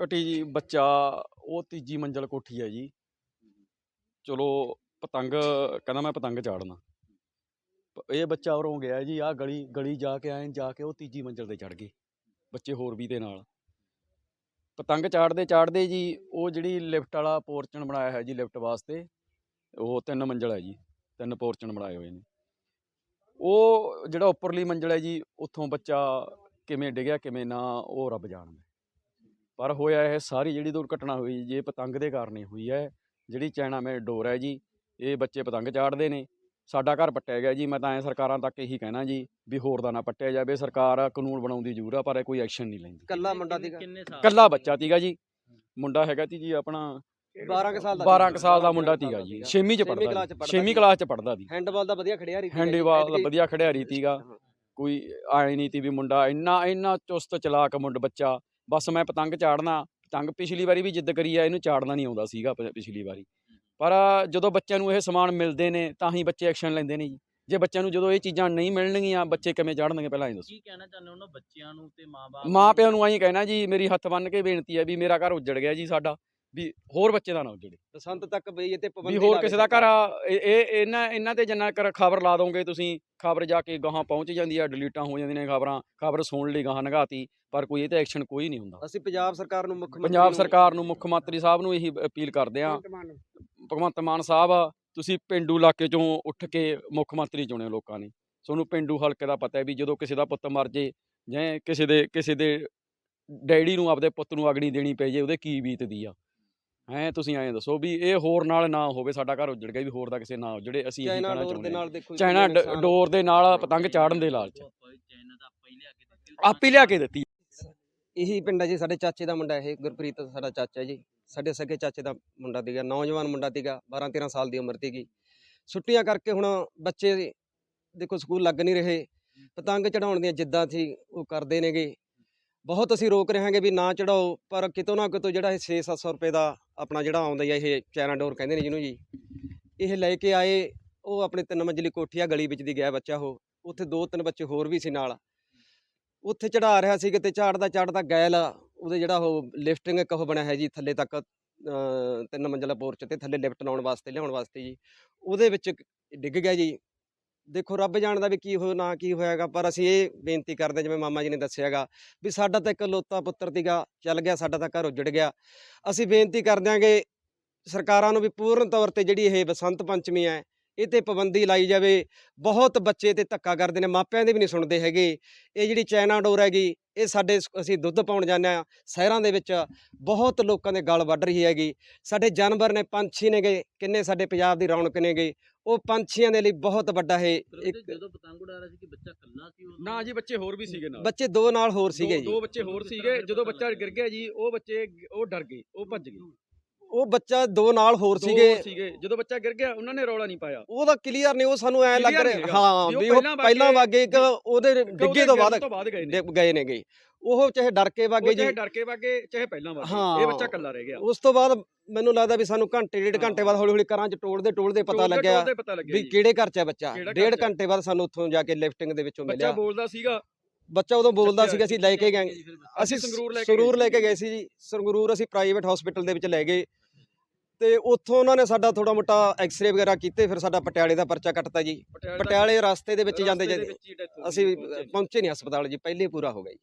ਘਟੀ ਜੀ ਬੱਚਾ, ਉਹ ਤੀਜੀ ਮੰਜ਼ਲ ਕੋਠੀ ਹੈ ਜੀ। ਚਲੋ ਪਤੰਗ, ਕਹਿੰਦਾ ਮੈਂ ਪਤੰਗ ਚਾੜਨਾ। ਇਹ ਬੱਚਾ ਉਰੋਂ ਗਿਆ ਜੀ ਆ ਗਲੀ ਗਲੀ ਜਾ ਕੇ ਆਏ, ਜਾ ਕੇ ਉਹ ਤੀਜੀ ਮੰਜ਼ਲ ਤੇ ਚੜ ਗਏ, ਬੱਚੇ ਹੋਰ ਵੀ ਦੇ ਨਾਲ। ਪਤੰਗ ਚਾੜਦੇ ਚਾੜਦੇ ਜੀ, ਉਹ ਜਿਹੜੀ ਲਿਫਟ ਵਾਲਾ ਪੋਰਚਨ ਬਣਾਇਆ ਹੈ ਜੀ ਲਿਫਟ ਵਾਸਤੇ, ਉਹ ਤਿੰਨ ਮੰਜ਼ਲ ਹੈ ਜੀ, ਤਿੰਨ ਪੋਰਚਨ ਬਣਾਏ ਹੋਏ ਨੇ। ਉਹ ਜਿਹੜਾ ਉੱਪਰਲੀ ਮੰਜ਼ਲ ਹੈ ਜੀ, ਉੱਥੋਂ ਬੱਚਾ ਕਿਵੇਂ ਡਿੱਗਿਆ, ਕਿਵੇਂ ਨਾ, ਉਹ ਰੱਬ ਜਾਣਦਾ। ਪਰ ਹੋਇਆ ਇਹ ਸਾਰੀ ਜਿਹੜੀ ਦੁਰਘਟਨਾ ਹੋਈ ਜੀ ਇਹ ਪਤੰਗ ਦੇ ਕਾਰਨ ਹੀ ਹੋਈ ਹੈ। ਜਿਹੜੀ ਚਾਈਨਾ ਮੇ ਡੋਰ ਹੈ ਜੀ ਇਹ ਬੱਚੇ ਪਤੰਗ ਚਾੜਦੇ ਨੇ। ਸਾਡਾ ਘਰ ਪੱਟਿਆ ਗਿਆ ਜੀ ਮੈਂ ਤਾਂ ਐ ਸਰਕਾਰਾਂ ਤੱਕ ਇਹੀ ਕਹਿਣਾ ਜੀ ਵੀ ਹੋਰ ਦਾ ਨਾ ਪੱਟਿਆ ਜਾਵੇ। ਸਰਕਾਰ ਕਾਨੂੰਨ ਬਣਾਉਂਦੀ ਜ਼ਰੂਰ ਆ ਪਰ ਇਹ ਕੋਈ ਐਕਸ਼ਨ ਨਹੀਂ ਲੈਂਦੀ। ਕੱਲਾ ਮੁੰਡਾ ਸੀਗਾ। ਕਿੰਨੇ ਸਾਲ ਕੱਲਾ ਬੱਚਾ ਤੀਗਾ ਜੀ। ਮੁੰਡਾ ਹੈਗਾ ਤੀ ਜੀ ਆਪਣਾ 12 ਕੁ ਸਾਲ ਦਾ 12 ਕੁ ਸਾਲ ਦਾ ਮੁੰਡਾ ਤੀਗਾ ਜੀ। 6ਵੀਂ ਚ ਛੇਵੀਂ ਪੜਦਾ ਕਲਾਸ ਚ ਪੜ੍ਹਦਾ 6ਵੀਂ ਸੀ। ਕਲਾਸ ਚ ਪੜਦਾ ਦੀ ਹੈਂਡਬਾਲ ਦਾ ਵਧੀਆ ਖੜਿਆ ਰਹੀ ਹੈਂਡੀਬਾਲ ਦਾ ਵਧੀਆ ਖਿਡਾਰੀ ਤੀਗਾ ਕੋਈ ਆਏ ਨਹੀਂ ਤੀ ਵੀ ਮੁੰਡਾ ਇੰਨਾ ਇੰਨਾ ਚੁਸਤ ਚਲਾਕ ਮੁੰਡ ਬੱਚਾ ਬਸ ਮੈਂ ਪਤੰਗ ਚਾੜਨਾ ਪਤੰਗ ਪਿਛਲੀ ਵਾਰੀ ਵੀ ਜਿੱਦ ਕਰੀ ਆ ਇਹਨੂੰ ਚਾੜਨਾ ਨਹੀਂ ਆਉਂਦਾ ਸੀਗਾ ਪਿਛਲੀ ਵਾਰੀ। ਪਰ ਜਦੋਂ ਬੱਚਿਆਂ ਨੂੰ ਇਹ ਸਮਾਨ ਮਿਲਦੇ ਨੇ ਤਾਂ ਹੀ ਬੱਚੇ ਐਕਸ਼ਨ ਲੈਂਦੇ ਨੇ ਜੀ। ਜੇ ਬੱਚਿਆਂ ਨੂੰ ਜਦੋਂ ਇਹ ਚੀਜ਼ਾਂ ਨਹੀਂ ਮਿਲਣਗੀਆਂ ਬੱਚੇ ਕਿਵੇਂ ਚਾੜਨਗੇ ਪਹਿਲਾਂ ਇਹ ਦੱਸੋ। ਕੀ ਕਹਿਣਾ ਚਾਹੁੰਦੇ ਉਹਨਾਂ ਬੱਚਿਆਂ ਨੂੰ ਤੇ ਮਾਪੇ ਮਾਂ ਪਿਓ ਨੂੰ ਆਈ ਕਹਿਣਾ ਜੀ ਮੇਰੀ ਹੱਥ ਬੰਨ ਕੇ ਬੇਨਤੀ ਹੈ ਵੀ ਮੇਰਾ ਘਰ ਉੱਜੜ ਗਿਆ ਜੀ ਸਾਡਾ ਵੀ ਹੋਰ ਬੱਚੇ ਦਾ ਨਾ ਉੱਜੜੇ। ਬਸੰਤ ਤੱਕ ਬਈ ਇਹ ਤੇ ਵੀ ਪਾਬੰਦੀ ਹੋਰ ਕਿਸੇ ਦਾ ਘਰ ਇਹ ਇਹ- ਇਹਨਾਂ ਇਹਨਾਂ ਤੇ ਜਿੰਨਾ ਕਰ ਖਬਰ ਲਾ ਦੋਗੇ ਤੁਸੀਂ ਖਬਰ ਜਾ ਕੇ ਗਾਹਾਂ ਪਹੁੰਚ ਜਾਂਦੀ ਆ ਡਿਲੀਟਾਂ ਹੋ ਜਾਂਦੀਆਂ ਨੇ ਖਬਰਾਂ ਖਬਰ ਸੁਣ ਲਈ ਗਾਹਾਂ ਨਗਾਤੀ ਪਰ ਕੋਈ ਇਹ ਤੇ ਐਕਸ਼ਨ ਕੋਈ ਨਹੀਂ ਹੁੰਦਾ। ਅਸੀਂ ਪੰਜਾਬ ਸਰਕਾਰ ਨੂੰ ਮੁੱਖ ਪੰਜਾਬ ਸਰਕਾਰ ਨੂੰ ਮੁੱਖ ਮੰਤਰੀ ਸਾਹਿਬ ਨੂੰ ਇਹੀ ਅਪੀਲ ਕਰਦੇ ਆ ਭਗਵੰਤ ਮਾਨ ਸਾਹਿਬ ਤੁਸੀਂ ਪਿੰਡੂ ਇਲਾਕੇ ਚੋਂ ਉੱਠ ਕੇ ਮੁੱਖ ਮੰਤਰੀ ਚੁਣਿਓ ਲੋਕਾਂ ਨੇ। ਤੁਹਾਨੂੰ ਪਿੰਡੂ ਹਲਕੇ ਦਾ ਪਤਾ ਹੈ ਵੀ ਜਦੋਂ ਕਿਸੇ ਦਾ ਪੁੱਤ ਮਰ ਜੇ ਜਾਂ ਕਿਸੇ ਦੇ ਕਿਸੇ ਦੇ ਡੈਡੀ ਨੂੰ ਆਪਦੇ ਪੁੱਤ ਨੂੰ ਅਗਣੀ ਦੇਣੀ ਪੈ ਜੇ ਉਹਦੇ ਕੀ ਬੀਤਦੀ ਆ? ਹੈਂ ਤੁਸੀਂ ਐਂ ਦੱਸੋ ਵੀ ਇਹ ਹੋਰ ਨਾਲ ਨਾ ਹੋਵੇ ਸਾਡਾ ਘਰ ਉੱਜੜ ਗਿਆ ਵੀ ਹੋਰ ਦਾ ਕਿਸੇ ਨਾ ਉੱਜੜੇ ਅਸੀਂ ਇਹੀ ਚਾਈਨਾ ਕਹਿਣਾ ਡੋਰ ਦੇ ਚਾਹੁੰਦੇ ਹਾਂ। ਨਾਲ ਦੇਖੋ ਚਾਈਨਾ ਡੋਰ ਦੇ ਨਾਲ ਪਤੰਗ ਚਾੜਨ ਦੇ ਲਾਲਚ ਆਪਾਂ ਹੀ ਲਿਆ ਕੇ ਦਿੱਤੀ। ਇਹੀ ਪਿੰਡ ਹੈ ਜੀ ਸਾਡੇ ਚਾਚੇ ਦਾ ਮੁੰਡਾ ਇਹ ਗੁਰਪ੍ਰੀਤ ਸਾਡਾ ਚਾਚਾ ਜੀ। ਸਾਡੇ ਸਕੇ ਚਾਚੇ ਦਾ ਮੁੰਡਾ ਸੀਗਾ ਨੌਜਵਾਨ ਮੁੰਡਾ ਸੀਗਾ 12 13 ਸਾਲ ਦੀ ਉਮਰ ਸੀਗੀ। ਛੁੱਟੀਆਂ ਕਰਕੇ ਹੁਣ ਬੱਚੇ ਦੇਖੋ ਸਕੂਲ ਲੱਗ ਨਹੀਂ ਰਹੇ। ਪਤੰਗ ਚੜਾਉਣ ਦੀਆਂ ਜਿੱਦਾਂ ਸੀ ਉਹ ਕਰਦੇ ਨੇਗੇ। ਬਹੁਤ ਅਸੀਂ ਰੋਕ ਰਹੇ ਹਾਂਗੇ ਵੀ ਨਾ ਚੜਾਓ, ਪਰ ਕਿਤੋਂ ਨਾ ਕਿਤੋਂ ਜਿਹੜਾ ਇਹ 6-700 ਰੁਪਏ ਦਾ ਆਪਣਾ ਜਿਹੜਾ ਆਉਂਦਾ ਹੈ ਇਹ ਚਾਈਨਾ ਡੋਰ ਕਹਿੰਦੇ ਨੇ ਜਿਹਨੂੰ ਜੀ, ਇਹ ਲੈ ਕੇ ਆਏ, ਉਹ ਆਪਣੇ ਤਿੰਨ ਮੰਜ਼ਲੀ ਕੋਠੀ ਆ ਗਲੀ ਵਿੱਚ ਦੀ ਗਿਆ ਬੱਚਾ ਉਹ, ਉੱਥੇ ਦੋ ਤਿੰਨ ਬੱਚੇ ਹੋਰ ਵੀ ਸੀ ਨਾਲ। ਉੱਥੇ ਚੜਾ ਰਿਹਾ ਸੀ ਕਿਤੇ ਝਾੜਦਾ ਝਾੜਦਾ ਗੈਲ, ਉਹਦੇ ਜਿਹੜਾ ਉਹ ਲਿਫਟਿੰਗ ਇੱਕ ਉਹ ਬਣਿਆ ਹੈ ਜੀ ਥੱਲੇ ਤੱਕ ਤਿੰਨ ਮੰਜ਼ਲਾ ਪੋਰਚ ਤੇ ਥੱਲੇ ਲਿਫਟ ਲਾਉਣ ਵਾਸਤੇ, ਲਿਆਉਣ ਵਾਸਤੇ ਜੀ, ਉਹਦੇ ਵਿੱਚ ਡਿੱਗ ਗਿਆ ਜੀ। ਦੇਖੋ, ਰੱਬ ਜਾਣਦਾ ਵੀ ਕੀ ਹੋ, ਨਾ ਕੀ ਹੋਇਆਗਾ, ਪਰ ਅਸੀਂ ਇਹ ਬੇਨਤੀ ਕਰਦੇ ਜਿਵੇਂ ਮਾਮਾ ਜੀ ਨੇ ਦੱਸਿਆਗਾ, ਵੀ ਸਾਡਾ ਤਾਂ ਇੱਕ ਲੋਤਾ ਪੁੱਤਰ ਤੀਗਾ ਚੱਲ ਗਿਆ, ਸਾਡਾ ਤਾਂ ਘਰ ਉੱਜੜ ਗਿਆ। ਅਸੀਂ ਬੇਨਤੀ ਕਰ ਦਿਆਂਗੇ ਸਰਕਾਰਾਂ ਨੂੰ ਵੀ ਪੂਰਨ ਤੌਰ ਤੇ ਜਿਹੜੀ ਇਹ ਬਸੰਤ ਪੰਚਮੀ ਹੈ, ਇਹ ਤੇ ਪਾਬੰਦੀ ਲਾਈ ਜਾਵੇ। ਬਹੁਤ ਬੱਚੇ ਤੇ ਧੱਕਾ ਕਰਦੇ ਨੇ, ਮਾਪਿਆਂ ਦੇ ਵੀ ਨਹੀਂ ਸੁਣਦੇ ਹੈਗੇ। ਇਹ ਜਿਹੜੀ ਚਾਈਨਾ ਡੋਰ ਹੈਗੀ, ਇਹ ਸਾਡੇ ਅਸੀਂ ਦੁੱਧ ਪਾਉਣ ਜਾਂਦੇ ਆ ਸ਼ਹਿਰਾਂ ਦੇ ਵਿੱਚ ਬਹੁਤ ਲੋਕਾਂ ਦੇ ਗਲ ਵੱਢ ਰਹੀ ਹੈਗੀ। ਸਾਡੇ ਜਾਨਵਰ ਨੇ ਪੰਛੀ ਨੇਗੇ, ਕਿੰਨੇ ਸਾਡੇ ਪੰਜਾਬ ਦੀ ਰੌਣਕ ਨੇਗੇ। ਉਹ ਪੰਛੀਆਂ ਦੇ ਲਈ ਬਹੁਤ ਵੱਡਾ ਇਹ ਇੱਕ ਜਦੋਂ ਪਤੰਗ ਉਡਾ ਰਿਹਾ ਸੀ ਕਿ ਬੱਚਾ ਕੱਲਾ ਸੀ ਉਹ ਨਾ ਜੀ ਬੱਚੇ ਹੋਰ ਵੀ ਸੀਗੇ ਨਾਲ। ਬੱਚੇ ਦੋ ਨਾਲ ਹੋਰ ਸੀਗੇ ਜੀ ਦੋ ਬੱਚੇ ਹੋਰ ਸੀਗੇ ਜਦੋਂ ਬੱਚਾ ਗਿਰ ਗਿਆ ਜੀ ਉਹ ਬੱਚੇ ਉਹ ਡਰ ਗਏ ਉਹ ਭੱਜ ਗਏ। ਉਹ ਬੱਚਾ ਦੋ ਨਾਲ ਹੋਰ ਸੀਗੇ। ਜਦੋਂ ਬੱਚਾ ਗਿਰ ਗਿਆ ਉਹਨਾਂ ਨੇ ਰੌਲਾ ਨਹੀਂ ਪਾਇਆ। ਉਹਦਾ ਕਲੀਅਰ ਨਹੀਂ ਉਹ ਸਾਨੂੰ ਐ ਲੱਗ ਰਿਹਾ। ਹਾਂ ਵੀ ਉਹ ਪਹਿਲਾਂ ਵਾਗੇ- ਇੱਕ ਉਹਦੇ ਡਿੱਗੇ ਤੋਂ ਬਾਅਦ ਗਏ ਨੇ। ਗਏ ਉਹ ਚਾਹੇ ਡਰ ਕੇ ਵਾਗੇ ਜੀ ਚਾਹੇ ਡਰ ਕੇ ਵਾਗੇ ਚਾਹੇ ਪਹਿਲਾਂ ਵਾਗੇ। ਇਹ ਬੱਚਾ ਇਕੱਲਾ ਰਹਿ ਗਿਆ। ਉਸ ਤੋਂ ਬਾਅਦ ਮੈਨੂੰ ਲੱਗਦਾ ਵੀ ਸਾਨੂੰ ਘੰਟੇ ਡੇਢ ਘੰਟੇ ਬਾਅਦ ਹੌਲੀ ਹੌਲੀ ਘਰਾਂ 'ਚ ਟੋਲਦੇ ਟੋਲਦੇ ਪਤਾ ਲੱਗਿਆ ਵੀ। ਕਿਹੜੇ ਘਰ 'ਚ ਹੈ ਬੱਚਾ। ਡੇਢ। ਘੰਟੇ ਬਾਅਦ ਸਾਨੂੰ ਉੱਥੋਂ ਜਾ ਕੇ ਲਿਫਟਿੰਗ ਦੇ ਵਿੱਚੋਂ ਬੱਚਾ ਮਿਲਿਆ। ਬੋਲਦਾ ਸੀਗਾ। ਬੱਚਾ ਉਦੋਂ ਬੋਲਦਾ ਸੀਗਾ ਅਸੀਂ ਲੈ ਕੇ ਗਏ। ਅਸੀਂ ਸੰਗਰੂਰ ਲੈ ਕੇ ਸੰਗਰੂਰ ਲੈ ਕੇ ਗਏ ਸੀ ਜੀ। ਸੰਗਰੂਰ ਅਸੀਂ ਪ੍ਰਾਈਵੇਟ ਹਸਪੀਟਲ ਦੇ ਵਿੱਚ ਲੈ ਗਏ। ਤੇ ਉੱਥੋਂ ਉਹਨਾਂ ਨੇ ਸਾਡਾ ਥੋੜਾ ਮੋਟਾ ਐਕਸ-ਰੇ ਵਗੈਰਾ ਕੀਤੇ ਫਿਰ ਸਾਡਾ ਪਟਿਆਲੇ ਦਾ ਪਰਚਾ ਕੱਟਤਾ ਜੀ ਪਟਿਆਲੇ ਰਸਤੇ ਦੇ ਵਿੱਚ ਜਾਂਦੇ ਜਾਂਦੇ ਅਸੀਂ ਪਹੁੰਚੇ। ਨਹੀਂ ਹਸਪਤਾਲ ਜੀ ਪਹਿਲੇ ਪੂਰਾ ਹੋ ਗਿਆ ਜੀ